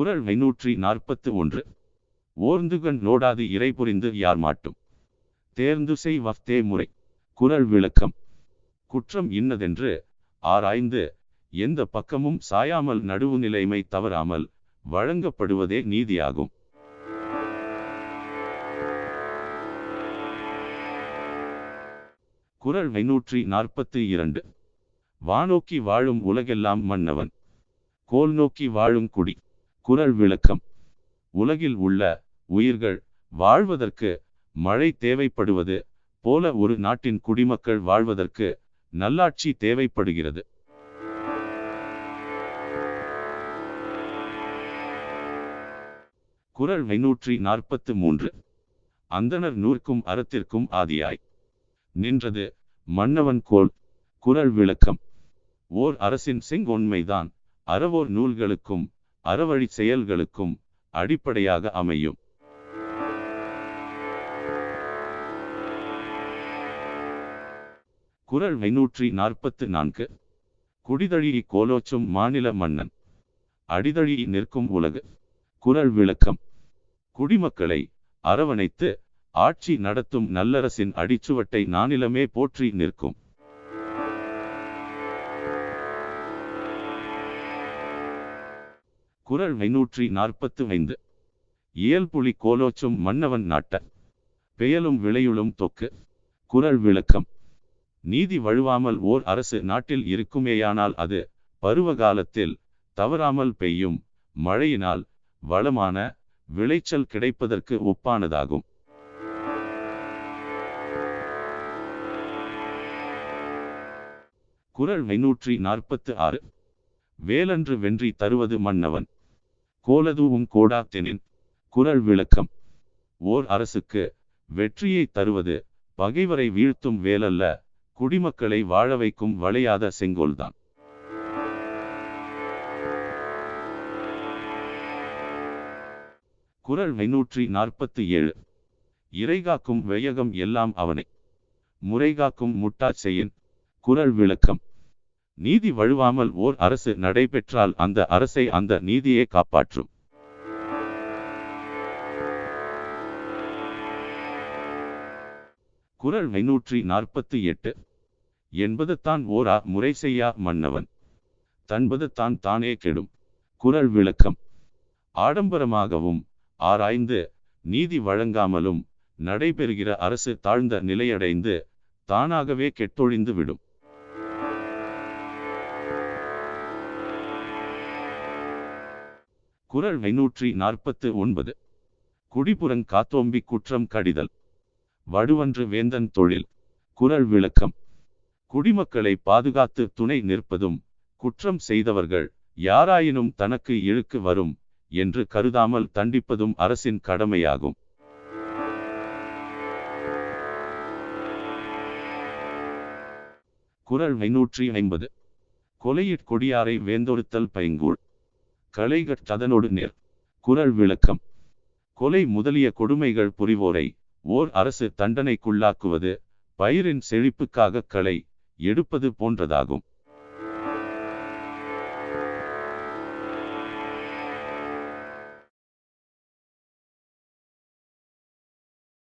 குரல் ஐநூற்றி நாற்பத்து ஒன்று. ஓர்ந்துகண் நோடாது இறை புரிந்து யார் மாட்டும். தேர்ந்து செய் வஃதே முறை. குரல் விளக்கம். குற்றம் இன்னதென்று ஆராய்ந்து எந்த பக்கமும் சாயாமல் நடுவு நிலைமை தவறாமல் வழங்கப்படுவதே நீதியாகும். குரல் ஐநூற்றி நாற்பத்தி இரண்டு. வானோக்கி வாழும் உலகெல்லாம் மன்னவன். கோல் நோக்கி வாழும் குடி. குரல் விளக்கம் உலகில் உள்ள உயிர்கள் வாழ்வதற்கு மழை தேவைப்படுவது போல ஒரு நாட்டின் குடிமக்கள் வாழ்வதற்கு நல்லாட்சி தேவைப்படுகிறது. குரல் ஐநூற்றி நாற்பத்து மூன்று. அந்தணர் நூற்கும் அறத்திற்கும் ஆதியாய். நின்றது மன்னவன் கோல். குரல் விளக்கம் ஓர் அரசின் செங்கொன்மைதான். அறவோர் நூல்களுக்கும் அறவழி செயல்களுக்கும் அடிப்படையாக அமையும். குரல் ஐநூற்றி நாற்பத்து நான்கு. குடிதழி கோலோச்சும் மாநில மன்னன். அடிதழி நிற்கும் உலகு. குரல் விளக்கம். குடிமக்களை அரவணைத்து ஆட்சி நடத்தும் நல்லரசின் அடிச்சுவட்டை நானிலமே போற்றி நிற்கும். குரல் ஐநூற்றி நாற்பத்து ஐந்து. இயல்புலி கோலோச்சும் மன்னவன் நாட்ட. பெயலும் விளையுளும் தொக்கு. குரல் விளக்கம். நீதி வழுவாமல் ஓர் அரசு நாட்டில் இருக்குமேயானால் அது பருவகாலத்தில் தவறாமல் பெய்யும் மழையினால் வளமான விளைச்சல் கிடைப்பதற்கு ஒப்பானதாகும். குரல் ஐநூற்றி நாற்பத்து ஆறு. வேலன்று வென்றி தருவது மன்னவன். கோலதூவும் கோடாத்தெனின் குரல் விளக்கம். ஓர் அரசுக்கு வெற்றியை தருவது பகைவரை வீழ்த்தும் வேலல்ல குடிமக்களை வாழ வைக்கும் வளையாத செங்கோல்தான். குரல் ஐநூற்றி நாற்பத்தி ஏழு. இறைகாக்கும் வையகம் எல்லாம் அவனை. முறைகாக்கும் முட்டாச்செயின் குரல் விளக்கம். நீதி வழுவாமல் ஓர் அரசு நடைபெற்றால் அந்த அரசை அந்த நீதியே காப்பாற்றும். குரல் ஐநூற்றி நாற்பத்தி எட்டு. என்பது தான் ஓரா முறை செய்யா மன்னவன். தன்பது தான் தானே கெடும். குரல் விளக்கம். ஆடம்பரமாகவும் ஆராய்ந்து நீதி வழங்காமலும் நடைபெறுகிற அரசு தாழ்ந்த நிலையடைந்து தானாகவே கெட்டொழிந்து விடும் குரல் ஐநூற்றி நாற்பத்து ஒன்பது. குடிபுறங் காத்தோம்பி குற்றம் கடிதல். வடுவன்று வேந்தன் தொழில். குரல் விளக்கம். குடிமக்களை பாதுகாத்து துணை நிற்பதும் குற்றம் செய்தவர்கள் யாராயினும் தனக்கு இழுக்கு வரும் என்று கருதாமல் தண்டிப்பதும் அரசின் கடமையாகும். குரல் ஐநூற்றி ஐம்பது. கொலையிற் கொடியாரை வேந்தொடுத்தல் பைங்கூழ். கலைகட்டதனோடு நேர் குரல் விளக்கம். கொலை முதலிய கொடுமைகள் புரிவோரை ஓர் அரசு தண்டனைக்குள்ளாக்குவது பயிரின் செழிப்புக்காக களை எடுப்பது போன்றதாகும்.